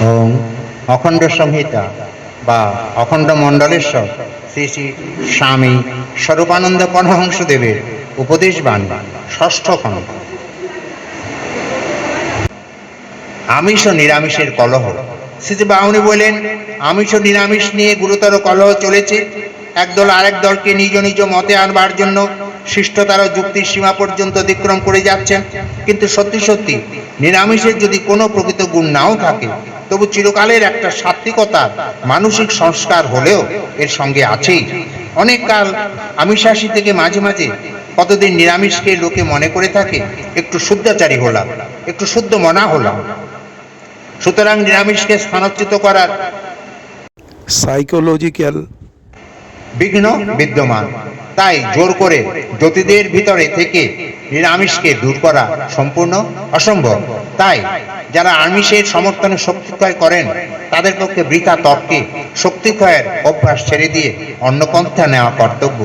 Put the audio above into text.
ওং অখণ্ড সংহিতা বা অখণ্ড মণ্ডলেশ্বর শ্রী শ্রী স্বামী স্বরূপানন্দ পরমহংসদেবের উপদেশ বাণী ষষ্ঠ খণ্ড। আমিষ ও নিরামিষের কলহ। শ্রীজি বাউনি বলেন আমিষ ও নিরামিষ নিয়ে গুরুতর কলহ চলেছে। একদল আরেক দলকে নিজ নিজ মতে আনবার জন্য শিষ্টতার যুক্তির সীমা পর্যন্ত অতিক্রম করে যাচ্ছেন। কিন্তু সত্যি সত্যি, নিরামিষের যদি কোনো প্রকৃত গুণ নাও থাকে, তবু চিরকালের একটা সাত্বিকতা মানসিক সংস্কার হলেও এর সঙ্গে আছেই। অনেক কাল আমিষাসী থেকে মাঝে মাঝে কতদিন নিরামিষকে লোকে মনে করে থাকে, একটু শুদ্ধাচারী হলাম, একটু শুদ্ধ মনা হলাম। সুতরাং নিরামিষকে স্থানচ্যুত করার সাইকোলজিক্যাল বিঘ্ন বিদ্যমান। তাই জোর করে জ্যোতিদের ভিতরে থেকে নিরামিষকে দূর করা সম্পূর্ণ অসম্ভব। তাই যারা আমিষের সমর্থনে শক্তিক্ষয় করেন, তাদের পক্ষে বৃথা তর্কে শক্তিক্ষয়ের অভ্যাস ছেড়ে দিয়ে অন্য পন্থা নেওয়া কর্তব্য।